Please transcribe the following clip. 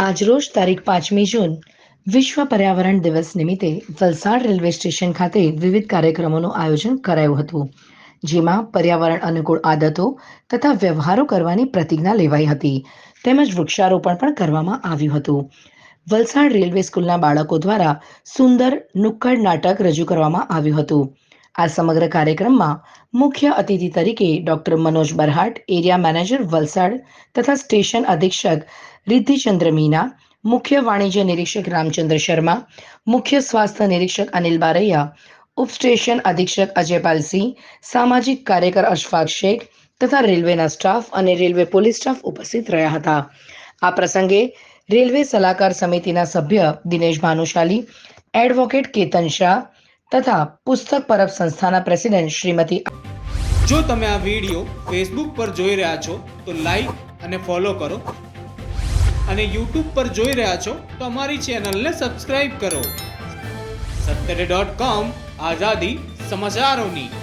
આજરોજ તારીખ પાંચમી જૂન, વિશ્વ પર્યાવરણ દિવસ નિમિત્તે વલસાડ રેલવે સ્ટેશન ખાતે વિવિધ કાર્યક્રમોનું આયોજન કરાયું હતું, જેમાં પર્યાવરણ અનુકૂળ આદતો તથા વ્યવહારો કરવાની પ્રતિજ્ઞા લેવાઈ હતી. તેમજ વૃક્ષારોપણ પણ કરવામાં આવ્યું હતું. વલસાડ રેલવે સ્કૂલના બાળકો દ્વારા સુંદર નુક્કડ નાટક રજૂ કરવામાં આવ્યું હતું. આ સમગ્ર કાર્યક્રમમાં મુખ્ય અતિથિ તરીકે doctor Manoj Barhat, area manager Valsad તથા સ્ટેશન અધિક્ષક રિદ્ધિચંદ્ર મીના, મુખ્ય વાણિજ્ય નિરીક્ષક રામચંદ્ર શર્મા, મુખ્ય સ્વાસ્થ્ય નિરીક્ષક અનિલ બારૈયા, ઉપસ્ટેશન અધિક્ષક અજયપાલસિંહ સામાજિક કાર્યકર અશફાક શેખ તથા રેલવેના સ્ટાફ અને રેલવે પોલીસ સ્ટાફ ઉપસ્થિત રહ્યા હતા. આ પ્રસંગે રેલવે સલાહકાર સમિતિના સભ્ય દિનેશ ભાનુશાલી, એડવોકેટ કેતન શાહ તથા પુસ્તક પરબ સંસ્થાના પ્રેસિડેન્ટ શ્રીમતી જો તમે આ વીડિયો ફેસબુક પર જોઈ રહ્યા છો, તો લાઈક અને ફોલો કરો. અને યુટ્યુબ પર જોઈ રહ્યા છો, તો અમારી ચેનલને સબસ્ક્રાઇબ કરો. સત્તરે ડોટ કોમ આઝાદી સમાચારોની.